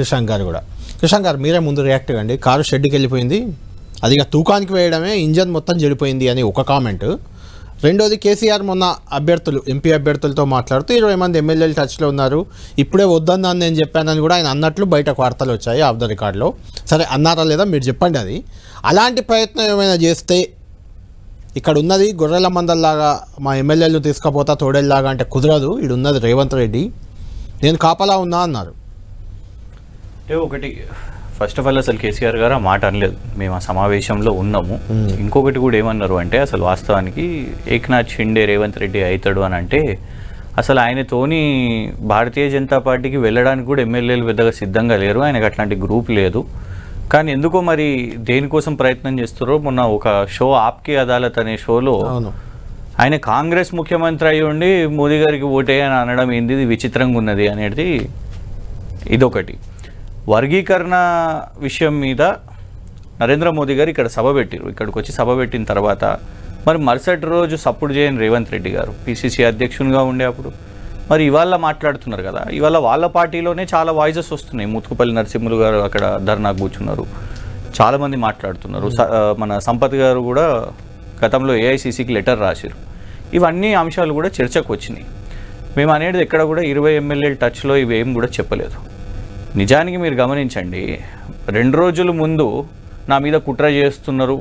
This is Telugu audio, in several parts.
కృషాంక్ గారు కూడా. కృషాంక్ గారు మీరే ముందు రియాక్ట్ అండి కారు షెడ్కి వెళ్ళిపోయింది అది ఇక తూకానికి వేయడమే ఇంజన్ మొత్తం చెడిపోయింది అని ఒక కామెంట్ రెండోది కేసీఆర్ మొన్న అభ్యర్థులు ఎంపీ అభ్యర్థులతో మాట్లాడుతూ ఇరవై మంది ఎమ్మెల్యేలు టచ్లో ఉన్నారు. ఇప్పుడే వద్దన్నాను నేను చెప్పానని కూడా ఆయన అన్నట్లు బయట వార్తలు వచ్చాయి ఆఫ్ ద రికార్డులో. సరే అన్నారా లేదా మీరు చెప్పండి అది. అలాంటి ప్రయత్నం ఏమైనా చేస్తే ఇక్కడ ఉన్నది గొర్రెల మందల్లాగా మా ఎమ్మెల్యేలు తీసుకపోతా తోడేళ్ళలాగా అంటే కుదరదు. ఇది ఉన్నది రేవంత్ రెడ్డి. నేను కాపలా ఉన్నా అన్నారు. అంటే ఒకటి ఫస్ట్ ఆఫ్ ఆల్ అసలు కేసీఆర్ గారు ఆ మాట అనలేదు. మేము ఆ సమావేశంలో ఉన్నాము. ఇంకొకటి కూడా ఏమన్నారు అంటే అసలు వాస్తవానికి ఏక్నాథ్ షిండే రేవంత్ రెడ్డి అవుతాడు అని అంటే అసలు ఆయనతోని భారతీయ జనతా పార్టీకి వెళ్ళడానికి కూడా ఎమ్మెల్యేలు పెద్దగా సిద్ధంగా లేరు. ఆయనకు అట్లాంటి గ్రూప్ లేదు. కానీ ఎందుకో మరి దేనికోసం ప్రయత్నం చేస్తారో మొన్న ఒక షో ఆప్కి అదాలత్ అనే షోలో ఆయన కాంగ్రెస్ ముఖ్యమంత్రి అయి ఉండి మోదీ గారికి ఓటే అని అనడం ఏంది? విచిత్రంగా ఉన్నది అనేది ఇదొకటి. వర్గీకరణ విషయం మీద నరేంద్ర మోదీ గారు ఇక్కడ సభ పెట్టారు. ఇక్కడికి వచ్చి సభ పెట్టిన తర్వాత మరి మరుసటి రోజు సపోర్ట్ చేయని రేవంత్ రెడ్డి గారు పిసిసి అధ్యక్షునిగా ఉండే అప్పుడు. మరి ఇవాళ మాట్లాడుతున్నారు కదా ఇవాళ వాళ్ళ పార్టీలోనే చాలా వాయిసెస్ వస్తున్నాయి. ముతుకుపల్లి నరసింహులు గారు అక్కడ ధర్నా కూర్చున్నారు. చాలామంది మాట్లాడుతున్నారు. స- మన సంపత్ గారు కూడా గతంలో ఏఐసిసికి లెటర్ రాశారు ఇవన్నీ అంశాలు కూడా చర్చకు వచ్చినాయి. మేము అనేది ఎక్కడ కూడా ఇరవై ఎమ్మెల్యేల టచ్లో ఇవి ఏం కూడా చెప్పలేదు. నిజానికి మీరు గమనించండి రెండు రోజుల ముందు నా మీద కుట్ర చేస్తున్నారు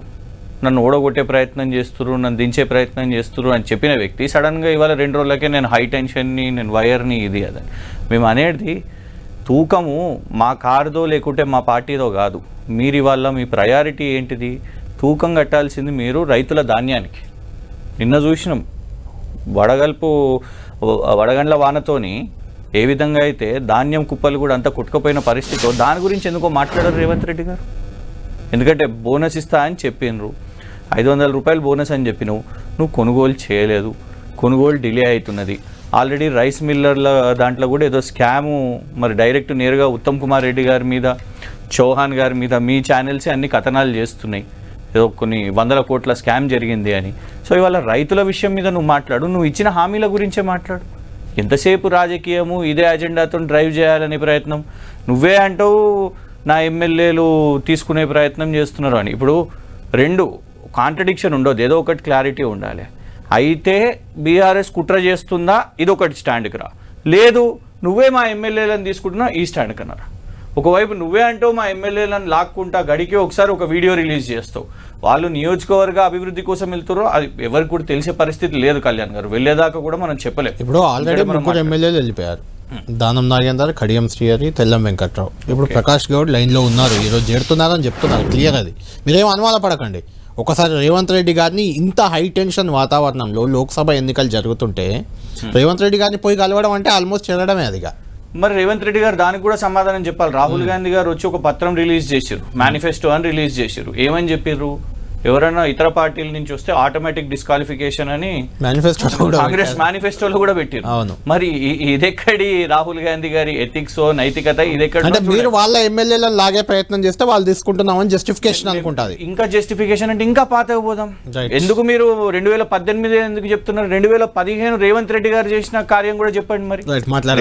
నన్ను ఓడగొట్టే ప్రయత్నం చేస్తున్నారు నన్ను దించే ప్రయత్నం చేస్తున్నారు అని చెప్పిన వ్యక్తి సడన్గా ఇవాళ రెండు రోజులకే నేను హై టెన్షన్ని నేను వైర్ని ఇది అదని మేము అనేది తూకము మా కారుదో లేకుంటే మా పార్టీదో కాదు. మీరు ఇవాళ మీ ప్రయారిటీ ఏంటిది? తూకం కట్టాల్సింది మీరు రైతుల ధాన్యానికి. నిన్న చూసినాం వడగల్పు వడగండ్ల వానతోని ఏ విధంగా అయితే ధాన్యం కుప్పలు కూడా అంత కొట్టుకుపోయిన పరిస్థితిలో దాని గురించి ఎందుకో మాట్లాడారు రేవంత్ రెడ్డి గారు? ఎందుకంటే బోనస్ ఇస్తా అని చెప్పిండ్రు. ఐదు వందల రూపాయలు బోనస్ అని చెప్పినవు. నువ్వు కొనుగోలు చేయలేదు. కొనుగోలు డిలే అవుతున్నది. ఆల్రెడీ రైస్ మిల్లర్ల దాంట్లో కూడా ఏదో స్కాము మరి డైరెక్ట్ నేరుగా ఉత్తమ్ కుమార్ రెడ్డి గారి మీద చౌహాన్ గారి మీద మీ ఛానల్స్ అన్ని కథనాలు చేస్తున్నాయి. ఏదో కొన్ని వందల కోట్ల స్కామ్ జరిగింది అని. సో ఇవాళ రైతుల విషయం మీద నువ్వు మాట్లాడు. నువ్వు ఇచ్చిన హామీల గురించే మాట్లాడు. ఎంతసేపు రాజకీయము ఇదే అజెండాతో డ్రైవ్ చేయాలనే ప్రయత్నం? నువ్వే అంటావు నా ఎమ్మెల్యేలు తీసుకునే ప్రయత్నం చేస్తున్నారు అని. ఇప్పుడు రెండు కాంట్రడిక్షన్ ఉండదు ఏదో ఒకటి క్లారిటీ ఉండాలి. అయితే బీఆర్ఎస్ కుట్ర చేస్తుందా? ఇదొకటి స్టాండ్కి రా. లేదు నువ్వే మా ఎమ్మెల్యేలను తీసుకుంటున్నా ఈ స్టాండ్కి అన్నారా ఒకవైపు నువ్వే అంటావు మా ఎమ్మెల్యేలను లాక్కుంటా గడికి ఒకసారి ఒక వీడియో రిలీజ్ చేస్తావు. వాళ్ళు నియోజకవర్గ అభివృద్ధి కోసం వెళ్తారో అది ఎవరికి కూడా తెలిసే పరిస్థితి లేదు కళ్యాణ్ గారు. వెళ్ళేదాకా కూడా మనం చెప్పలేం. ఇప్పుడు ఆల్రెడీ ముగ్గురు ఎమ్మెల్యేలు వెళ్ళిపోయారు. దానం నాగేందర్ కడియం శ్రీహరి తెల్లం వెంకట్రావు. ఇప్పుడు ప్రకాష్ గౌడ్ లైన్లో ఉన్నారు. ఈరోజు చేరుతున్నారని చెప్తున్నారు. క్లియర్ అది. మీరేం అనుమాన పడకండి ఒకసారి రేవంత్ రెడ్డి గారిని ఇంత హై టెన్షన్ వాతావరణంలో లోక్సభ ఎన్నికలు జరుగుతుంటే రేవంత్ రెడ్డి గారిని పోయి కలవడం అంటే ఆల్మోస్ట్ చెల్లడమే అదిగా మరి రేవంత్ రెడ్డి గారు దానికి కూడా సమాధానం చెప్పాలి. రాహుల్ గాంధీ గారు వచ్చి ఒక పత్రం రిలీజ్ చేశారు. మేనిఫెస్టో అని రిలీజ్ చేశారు. ఏమని చెప్పారు ఎవరైనా ఇతర పార్టీల నుంచి వస్తే ఆటోమేటిక్ డిస్క్వాలిఫికేషన్ అని మేనిఫెస్టో కాంగ్రెస్ మేనిఫెస్టోలో కూడా పెట్టారు. అవును. మరి ఇదెక్కడి రాహుల్ గాంధీ గారి ఎథిక్స్ నైతికత ఇదెక్కడ అంటే మీరు వాళ్ళ ఎమ్మెల్యేలను లాగే ప్రయత్నం చేస్తే వాళ్ళు తీసుకుంటున్నామని జస్టిఫికేషన్ అనుకుంటుంది. ఇంకా జస్టిఫికేషన్ అంటే ఇంకా పాతకు పోదాం. ఎందుకు మీరు రెండు వేల పద్దెనిమిది ఎందుకు చెప్తున్నారు? రెండు వేల పదిహేను రేవంత్ రెడ్డి గారు చేసిన కార్యం కూడా చెప్పండి మరి.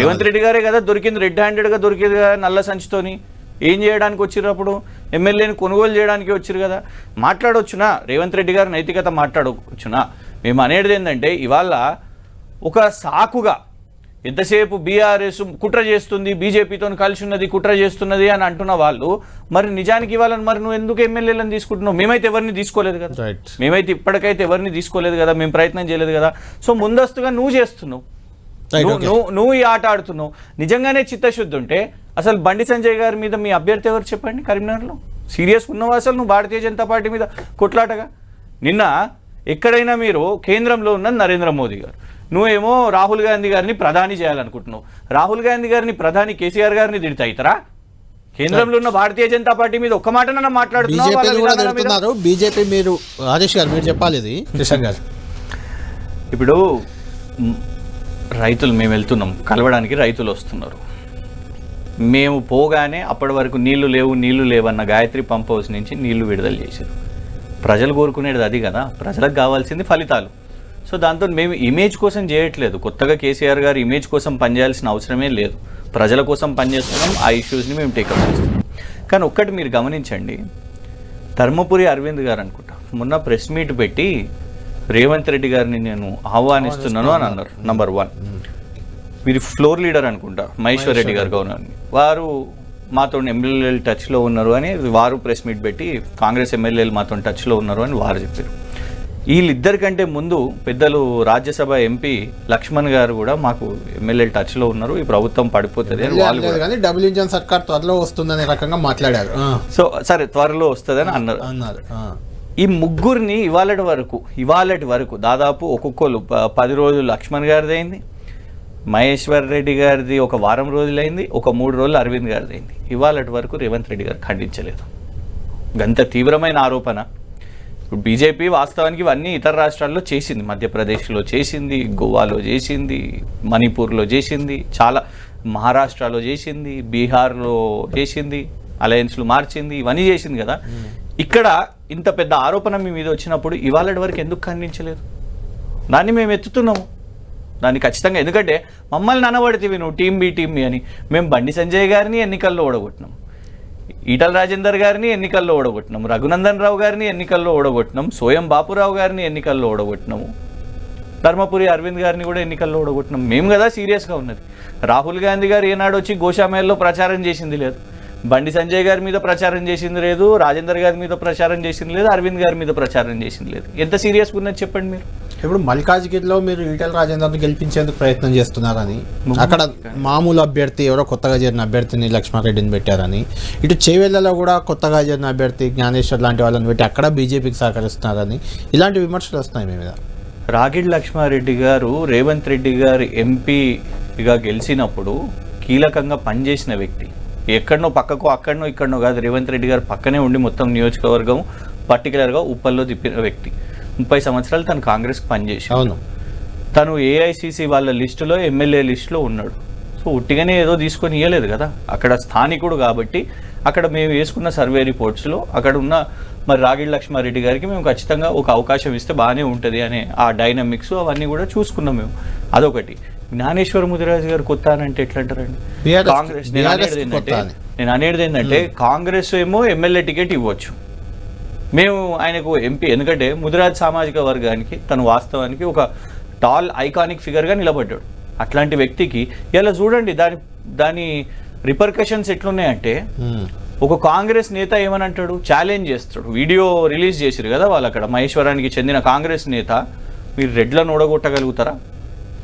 రేవంత్ రెడ్డి గారే కదా దొరికింది రెడ్ హ్యాండెడ్గా దొరికింది కదా నల్ల సంచితోని. ఏం చేయడానికి వచ్చిర్రు అప్పుడు? ఎమ్మెల్యేని కొనుగోలు చేయడానికి వచ్చిరు కదా? మాట్లాడొచ్చునా? రేవంత్ రెడ్డి గారి నైతికత మాట్లాడవచ్చునా మేము అనేది ఏంటంటే ఇవాళ ఒక సాకుగా ఎంతసేపు బీఆర్ఎస్ కుట్ర చేస్తుంది బీజేపీతో కలిసి ఉన్నది కుట్ర చేస్తున్నది అని అంటున్న వాళ్ళు మరి నిజానికి ఇవ్వాలని మరి నువ్వు ఎందుకు ఎమ్మెల్యేలను తీసుకుంటున్నావు? మేమైతే ఎవరిని తీసుకోలేదు కదా. మేమైతే ఇప్పటికైతే ఎవరిని తీసుకోలేదు కదా మేము ప్రయత్నం చేయలేదు కదా. సో ముందస్తుగా నువ్వు చేస్తున్నావు. నువ్వు నువ్వు ఈ ఆట ఆడుతున్నావు. నిజంగానే చిత్తశుద్ధి ఉంటే అసలు బండి సంజయ్ గారి మీద మీ అభ్యర్థి ఎవరు చెప్పండి కరీంనగర్లో? సీరియస్ ఉన్నావా అసలు నువ్వు భారతీయ జనతా పార్టీ మీద కొట్లాటగా? నిన్న ఎక్కడైనా మీరు కేంద్రంలో ఉన్న నరేంద్ర మోదీ గారు నువ్వేమో రాహుల్ గాంధీ గారిని ప్రధాని చేయాలనుకుంటున్నావు. రాహుల్ గాంధీ గారిని ప్రధాని కేసీఆర్ గారిని తిడతా అవుతారా కేంద్రంలో ఉన్న భారతీయ జనతా పార్టీ మీద ఒక్క మాట మాట్లాడుతున్నావు వాళ్ళ బీజేపీ మీరు హరీష్ గారు మీరు చెప్పాలి ఇది. కిషన్ గారు. ఇప్పుడు రైతులు మేము వెళ్తున్నాం. కలవడానికి రైతులు వస్తున్నారు. మేము పోగానే అప్పటి వరకు నీళ్ళు లేవు నీళ్ళు లేవన్న గాయత్రి పంప్ హౌస్ నుంచి నీళ్ళు విడుదల చేశారు. ప్రజలు కోరుకునేది అది కదా ప్రజలకు కావాల్సింది ఫలితాలు. సో దాంతో మేము ఇమేజ్ కోసం చేయట్లేదు. కొత్తగా కేసీఆర్ గారు ఇమేజ్ కోసం పనిచేయాల్సిన అవసరమే లేదు. ప్రజల కోసం పనిచేస్తున్నాం ఆ ఇష్యూస్ని మేము టేకప్ చేస్తున్నాం. కానీ ఒక్కటి మీరు గమనించండి ధర్మపురి అరవింద్ గారు అనుకుంటా మొన్న ప్రెస్ మీట్ పెట్టి రేవంత్ రెడ్డి గారిని నేను ఆహ్వానిస్తున్నాను అని అన్నారు నంబర్ వన్ వీరి ఫ్లోర్ లీడర్ అనుకుంటా మహేశ్వర్ రెడ్డి గారు గవర్నర్ వారు మాతో ఎమ్మెల్యేలు టచ్లో ఉన్నారు అని వారు ప్రెస్ మీట్ పెట్టి కాంగ్రెస్ ఎమ్మెల్యేలు మాతో టచ్లో ఉన్నారు అని వారు చెప్పారు. వీళ్ళిద్దరికంటే ముందు పెద్దలు రాజ్యసభ ఎంపీ లక్ష్మణ్ గారు కూడా మాకు ఎమ్మెల్యేలు టచ్లో ఉన్నారు ఈ ప్రభుత్వం పడిపోతుంది అని వాళ్ళు డబుల్ ఇంజన్ సర్కార్ త్వరలో వస్తుందనే రకంగా మాట్లాడారు. సో సరే త్వరలో వస్తుందని అన్నారు. అన్నారు. ఈ ముగ్గురిని ఇవాళటి వరకు ఇవాళటి వరకు దాదాపు ఒక్కొక్కరు పది రోజులు లక్ష్మణ్ గారిది అయింది మహేశ్వర్ రెడ్డి గారిది ఒక వారం రోజులైంది ఒక మూడు రోజులు అరవింద్ గారిది అయింది ఇవాళటి వరకు రేవంత్ రెడ్డి గారు ఖండించలేదు. గంత తీవ్రమైన ఆరోపణ. ఇప్పుడు బీజేపీ వాస్తవానికి ఇవన్నీ ఇతర రాష్ట్రాల్లో చేసింది. మధ్యప్రదేశ్లో చేసింది గోవాలో చేసింది మణిపూర్లో చేసింది చాలా మహారాష్ట్రలో చేసింది బీహార్లో చేసింది అలయన్స్లు మార్చింది ఇవన్నీ చేసింది కదా. ఇక్కడ ఇంత పెద్ద ఆరోపణ మీ మీద వచ్చినప్పుడు ఇవాళటి వరకు ఎందుకు ఖండించలేదు? దాన్ని మేము ఎత్తుతున్నాము. దాన్ని ఖచ్చితంగా ఎందుకంటే మమ్మల్ని అనబడితే నువ్వు టీం బి టీం బి అని. మేము బండి సంజయ్ గారిని ఎన్నికల్లో ఓడగొట్టినాం. ఈటల రాజేందర్ గారిని ఎన్నికల్లో ఓడగొట్టినాం. రఘునందన్ రావు గారిని ఎన్నికల్లో ఓడగొట్టినాం. సోయం బాపురావు గారిని ఎన్నికల్లో ఓడగొట్టినాము. ధర్మపురి అరవింద్ గారిని కూడా ఎన్నికల్లో ఓడగొట్టినాం. మేము కదా సీరియస్గా ఉన్నది. రాహుల్ గాంధీ గారు ఏనాడు వచ్చి గోషామేల్లో ప్రచారం చేసింది లేదు. బండి సంజయ్ గారి మీద ప్రచారం చేసింది లేదు. రాజేందర్ గారి మీద ప్రచారం చేసింది లేదు. అరవింద్ గారి మీద ప్రచారం చేసింది లేదు. ఎంత సీరియస్గా ఉన్నది చెప్పండి మీరు. ఇప్పుడు మల్కాజ్గిరిలో మీరు ఈటల రాజేందర్ని గెలిపించేందుకు ప్రయత్నం చేస్తున్నారని అక్కడ మామూలు అభ్యర్థి ఎవరో కొత్తగా చేరిన అభ్యర్థిని లక్ష్మారెడ్డిని పెట్టారని ఇటు చేవెళ్ళలో కూడా కొత్తగా చేరిన అభ్యర్థి జ్ఞానేశ్వర్ లాంటి వాళ్ళని పెట్టి అక్కడ బీజేపీకి సహకరిస్తున్నారని ఇలాంటి విమర్శలు వస్తున్నాయి మీ మీద. రాగిడ్ లక్ష్మారెడ్డి గారు రేవంత్ రెడ్డి గారు ఎంపీగా గెలిచినప్పుడు కీలకంగా పనిచేసిన వ్యక్తి. ఎక్కడనో పక్కకో అక్కడనో ఇక్కడనో కాదు రేవంత్ రెడ్డి గారు పక్కనే ఉండి మొత్తం నియోజకవర్గం పర్టికులర్గా ఉప్పల్లో తిప్పిన వ్యక్తి. ముప్పై సంవత్సరాలు తను కాంగ్రెస్కి పనిచేసి అవును. తను ఏఐసిసి వాళ్ళ లిస్టులో ఎమ్మెల్యే లిస్టులో ఉన్నాడు. సో ఉట్టిగానే ఏదో తీసుకొని ఇవ్వలేదు కదా. అక్కడ స్థానికుడు కాబట్టి అక్కడ మేము వేసుకున్న సర్వే రిపోర్ట్స్లో అక్కడ ఉన్న మరి రాగిడి లక్ష్మారెడ్డి గారికి మేము ఖచ్చితంగా ఒక అవకాశం ఇస్తే బాగానే ఉంటుంది అనే ఆ డైనమిక్స్ అవన్నీ కూడా చూసుకున్నాం మేము. అదొకటి. జ్ఞానేశ్వర ముదిరాజు గారు కొత్త అని అంటే ఎట్లా అంటారండి కాంగ్రెస్ నేను అనేది ఏంటంటే. నేను అనేది ఏంటంటే కాంగ్రెస్ ఏమో ఎమ్మెల్యే టికెట్ ఇవ్వచ్చు. మేము ఆయనకు ఎంపీ ఎందుకంటే ముదిరాజ్ సామాజిక వర్గానికి తను వాస్తవానికి ఒక టాల్ ఐకానిక్ ఫిగర్గా నిలబడ్డాడు. అట్లాంటి వ్యక్తికి ఇలా చూడండి దాని దాని రిపర్కషన్స్ ఎట్లున్నాయంటే. ఒక కాంగ్రెస్ నేత ఏమని అంటాడు? ఛాలెంజ్ చేస్తాడు. వీడియో రిలీజ్ చేసిరు కదా వాళ్ళు అక్కడ. మహేశ్వరానికి చెందిన కాంగ్రెస్ నేత మీరు రెడ్లను ఓడగొట్టగలుగుతారా?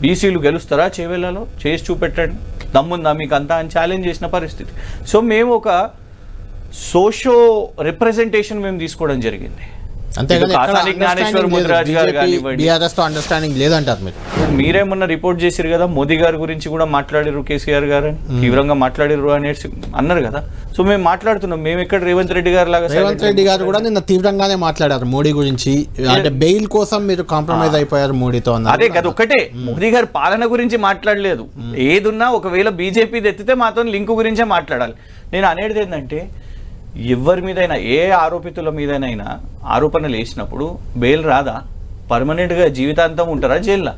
బీసీలు గెలుస్తారా చేవేళ్ళలో? చేసి చూపెట్టండి. దమ్ముందా మీకు అంతా అని ఛాలెంజ్ చేసిన పరిస్థితి. సో మేము ఒక సోషో రిప్రజెంటేషన్ మేము తీసుకోవడం జరిగింది. అండర్స్టాండింగ్ లేదంటారు మీరు. మీరేమన్నా రిపోర్ట్ చేసిరు కదా మోదీ గారి గురించి కూడా మాట్లాడారు కేసీఆర్ గారు అని. తీవ్రంగా మాట్లాడారు అనేసి అన్నారు కదా. సో మేము మాట్లాడుతున్నాం. మేము ఎక్కడ రేవంత్ రెడ్డి గారు లాగా రేవంత్ రెడ్డి గారు కూడా నిన్న తీవ్రంగానే మాట్లాడారు మోడీ గురించి. అంటే బెయిల్ కోసం మీరు కాంప్రమైజ్ అయిపోయారు మోడీతో అదే కదా ఒక్కటే. మోదీ గారి పాలన గురించి మాట్లాడలేదు. ఏదున్నా ఒకవేళ బీజేపీ ఎత్తితే మాతో లింక్ గురించే మాట్లాడాలి. నేను అనేది ఏంటంటే ఎవరి మీదైనా ఏ ఆరోపితుల మీదనైనా ఆరోపణలు వేసినప్పుడు బెయిల్ రాదా? పర్మనెంట్గా జీవితాంతం ఉంటారా జైల్లో?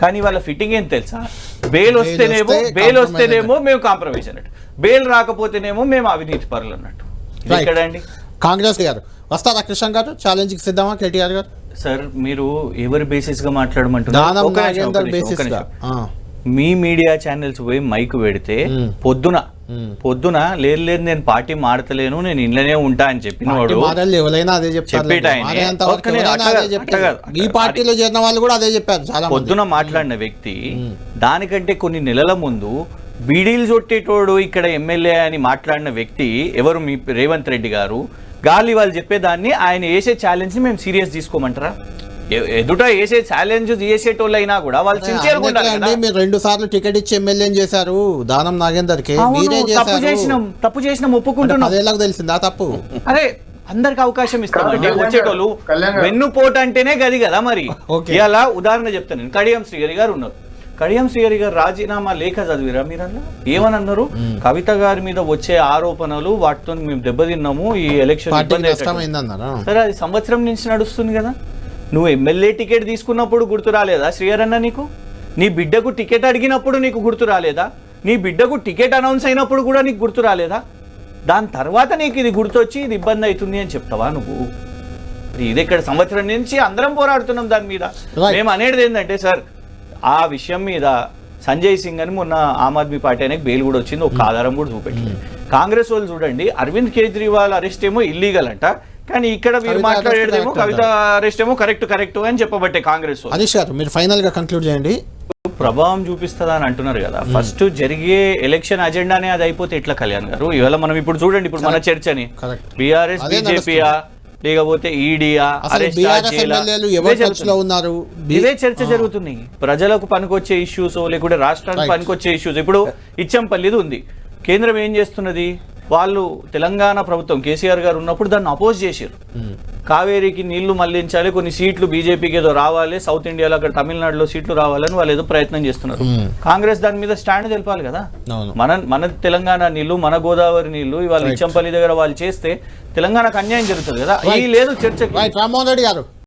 కానీ వాళ్ళ ఫిట్టింగ్ ఏం తెలుసా? బెయిల్ వస్తేనేమో వస్తే బెయిల్ వస్తేనేమో మేము కాంప్రమైజ్ అన్నట్టు. బెయిల్ రాకపోతేనేమో మేము అవినీతి పరులు అన్నట్టు. ఎక్కడండి? కాంగ్రెస్ గారు. వస్తారా కృష్ణ గారు? ఛాలెంజ్ సిద్ధమా కేటీఆర్ గారు? సార్ మీరు ఎవరి బేసిస్గా మాట్లాడమంటున్నారు? మీ మీడియా ఛానల్స్ పోయి మైక్ పెడితే. పొద్దున. పొద్దున లేదు లేదు నేను పార్టీ మాడతలేను నేను ఇంట్లోనే ఉంటా అని ఎవరైనా అదే చెప్తారు కాదు. ఈ పార్టీలో చేరిన వాళ్ళు కూడా అదే చెప్పారు చాలా పొద్దున మాట్లాడిన వ్యక్తి దానికంటే కొన్ని నెలల ముందు బీడీలు చుట్టేటోడు ఇక్కడ ఎమ్మెల్యే అని మాట్లాడిన వ్యక్తి ఎవరు మీ రేవంత్ రెడ్డి గారు గాలి వాళ్ళు చెప్పేదాన్ని ఆయన వేసే ఛాలెంజ్ని మేము సీరియస్ తీసుకోమంటారా? ఎదుట వేసే ఛాలెంజ్ చేసేటోళ్ళు అయినా కూడా వాళ్ళు సిన్సియర్గా ఉండాలి. మీరు రెండు సార్లు టికెట్ ఇచ్చి ఎమ్మెల్యేని చేశారు. దానం నాగేందర్కి తప్పు చేసినాం తప్పు చేసినాం ఒప్పుకుంటున్నాం. పదేళ్ళకి తెలిసిందా తప్పు? అరే అందరికి అవకాశం ఇస్తాం. అంటే వచ్చేటోళ్ళు. వెన్నుపోటు అంటేనే గది కదా మరి. ఓకే. ఇలా ఉదాహరణ చెప్తాను నేను. కడియం శ్రీహరి గారు ఉన్నారు. కడియం శ్రీహరి గారు రాజీనామా లేఖ చదివిరా మీరన్నా? ఏమని అన్నారు కవిత గారి మీద వచ్చే ఆరోపణలు వాటితో మేము దెబ్బతిన్నాము ఈ ఎలక్షన్ సరే అది సంవత్సరం నుంచి నడుస్తుంది కదా. నువ్వు ఎమ్మెల్యే టికెట్ తీసుకున్నప్పుడు గుర్తు రాలేదా శ్రీహరన్న నీకు? నీ బిడ్డకు టికెట్ అడిగినప్పుడు నీకు గుర్తు రాలేదా? నీ బిడ్డకు టికెట్ అనౌన్స్ అయినప్పుడు కూడా నీకు గుర్తు రాలేదా? దాని తర్వాత నీకు ఇది గుర్తొచ్చి ఇది ఇబ్బంది అవుతుంది అని చెప్తావా నువ్వు? ఇది ఇక్కడ సంవత్సరం నుంచి అందరం పోరాడుతున్నాం దాని మీద. మేము అనేది ఏంటంటే సార్ ఆ విషయం మీద సంజయ్ సింగ్ అని మొన్న ఆమ్ ఆద్మీ పార్టీ అనేది బెయిల్ కూడా వచ్చింది ఒక ఆధారం కూడా చూపెట్టింది. కాంగ్రెస్ వాళ్ళు చూడండి అరవింద్ కేజ్రీవాల్ అరెస్ట్ ఏమో ఇల్లీగల్ అంట. కానీ ఇక్కడ arrest మాట్లాడేదేమో కవిత అరెస్ట్ ఏమో కరెక్ట్ కరెక్ట్ అని చెప్పబట్టే కాంగ్రెస్ హరీష్ గారు మీరు ఫైనల్గా కంక్లూడ్ చేయండి. ప్రభావం చూపిస్తుందా అని అంటున్నారు కదా. ఫస్ట్ జరిగే ఎలక్షన్ అజెండానే అది అయిపోతే ఎట్లా కళ్యాణ్ గారు? ఇవాళ మనం ఇప్పుడు చూడండి ఇప్పుడు మన చర్చని. బీఆర్ఎస్ అదే బీజేపీయా లేకపోతే ఈడీయా ఉన్నారు? ఇవే చర్చ జరుగుతుంది ప్రజలకు పనికొచ్చే ఇష్యూస్ లేకుంటే రాష్ట్రానికి. పనికొచ్చే ఇష్యూస్ ఇప్పుడు ఇచ్చంపల్లిది ఉంది. కేంద్రం ఏం చేస్తున్నది? వాళ్ళు తెలంగాణ ప్రభుత్వం కేసీఆర్ గారు ఉన్నప్పుడు దాన్ని అపోజ్ చేశారు. కావేరీకి నీళ్ళు మళ్ళించాలి కొన్ని సీట్లు బీజేపీకి ఏదో రావాలి సౌత్ ఇండియాలో అక్కడ తమిళనాడులో సీట్లు రావాలని వాళ్ళు ఏదో ప్రయత్నం చేస్తున్నారు. కాంగ్రెస్ దాని మీద స్టాండ్ తెలపాలి కదా. మన మన తెలంగాణ నీళ్ళు మన గోదావరి నీళ్ళు ఇవాళ ఇచ్చంపల్లి దగ్గర వాళ్ళు చేస్తే తెలంగాణకు అన్యాయం జరుగుతుంది కదా. ఈ లేదు చర్చకి. రైట్ రామ్మోహన్ రెడ్డి గారు.